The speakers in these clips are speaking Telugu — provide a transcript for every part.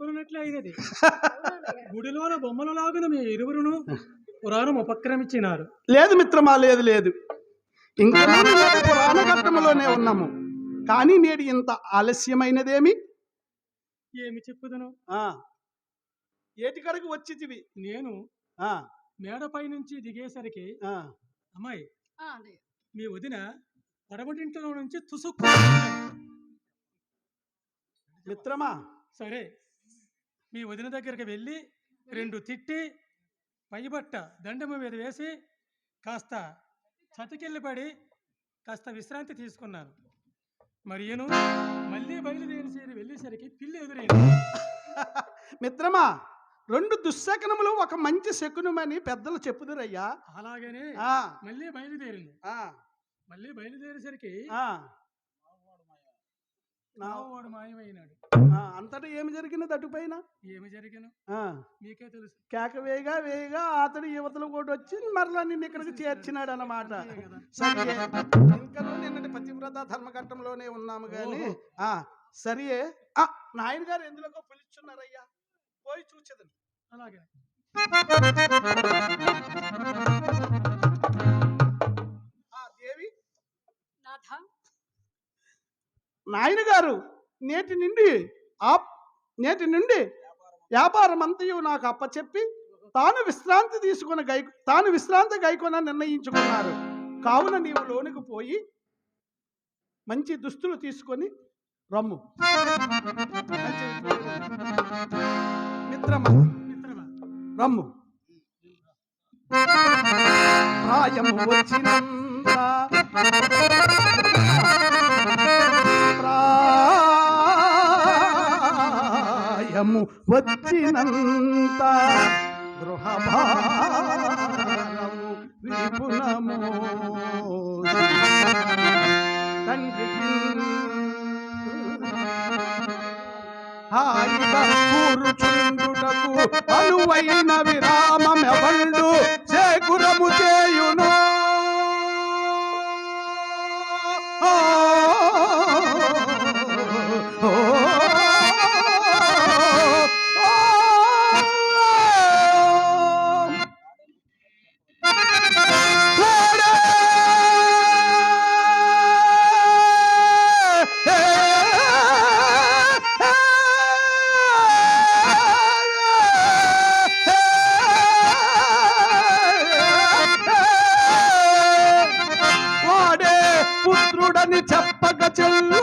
అనుకున్నట్లే అయినది. గుడిలోన బొమ్మలు లాగున మీ ఇరువురును పురాణం ఉపక్రమించినారు. లేదు మిత్రమా లేదు లేదు. ఇంకా పురాణ ఘట్టములోనే ఉన్నాము. కానీ నేడు ఇంత ఆలస్యమైనదేమి? ఏమి చెప్పుదను? ఆ. ఏటి కడకు వచ్చితివి? నేను ఆ, మేడపై నుంచి దిగేసరికి ఆ. అమ్మాయి ఆ, అదే. మీ వదిన పడమటింట్లో నుంచి తుసుక్కు మిత్రమా? సరే. మీ వదిన దగ్గరికి వెళ్ళి రెండు తిట్టి పైబట్ట దండము మీద వేసి కాస్త చతికెళ్ళి పడి కాస్త విశ్రాంతి తీసుకున్నాను మరియును మళ్ళీ బయలుదేరి వెళ్ళేసరికి పిల్లి ఎదురైంది. మిత్రమా రెండు దుశ్శకనములు ఒక మంచి శకునమని పెద్దలు చెప్పుదురయ్యా. అలాగనే మళ్ళీ బయలుదేరింది. మళ్ళీ బయలుదేరేసరికి నావాడు మాయమైనాడు. ఆ, అంతటా ఏమి జరిగినది అటుపైన ఏమి జరిగిన? ఆ, మీకే తెలుసు. కేక వేయగా వేయగా అతడు యువతలు కూడా వచ్చి మరలా నిన్ను ఇక్కడికి చేర్చినాడు అన్నమాట. సరే ఇంకా నిన్నటి పతివ్రత ధర్మఘట్టంలోనే ఉన్నాము కానీ. ఆ సరియే. ఆ నాయన గారు ఎందులోకో పిలుచున్నారయ్యా. పోయి చూచేదని. అలాగే. ఆ దేవి? నాథ. నాయన గారు నేటి నుండి ఆ నేటి నుండి వ్యాపారం అంతయు నాకు అప్పచెప్పి తాను విశ్రాంతి తీసుకుని గై తాను విశ్రాంతి గైకొన నిర్ణయించుకున్నారు. కావున నీవు లోనికి పోయి మంచి దుస్తులు తీసుకొని రమ్ము. మిత్రమా మిత్రమా రమ్ము. ప్రాయము వచ్చినంత ప్రాయము వచ్చినంత గృహభారము విపునము హాయిగా కూర్చుండుటకు అనువైన పుత్రుడని చెప్పక చెల్లు.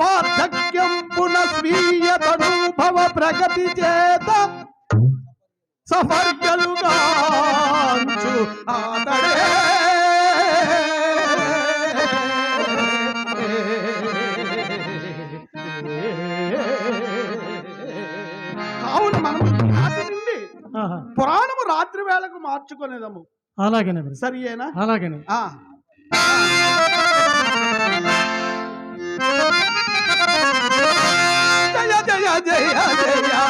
వార్ధక్యంపున స్వీయ తనుభవ ప్రగతి చేత సఫర్యలుగాంచు ఆతడే కావున మనం నాటి నుండి ఆహా. పురాణము రాత్రి వేళకు మార్చుకునేదము అలాగనే. సరియేనా? అలాగనే. జయ జయ జయ జయ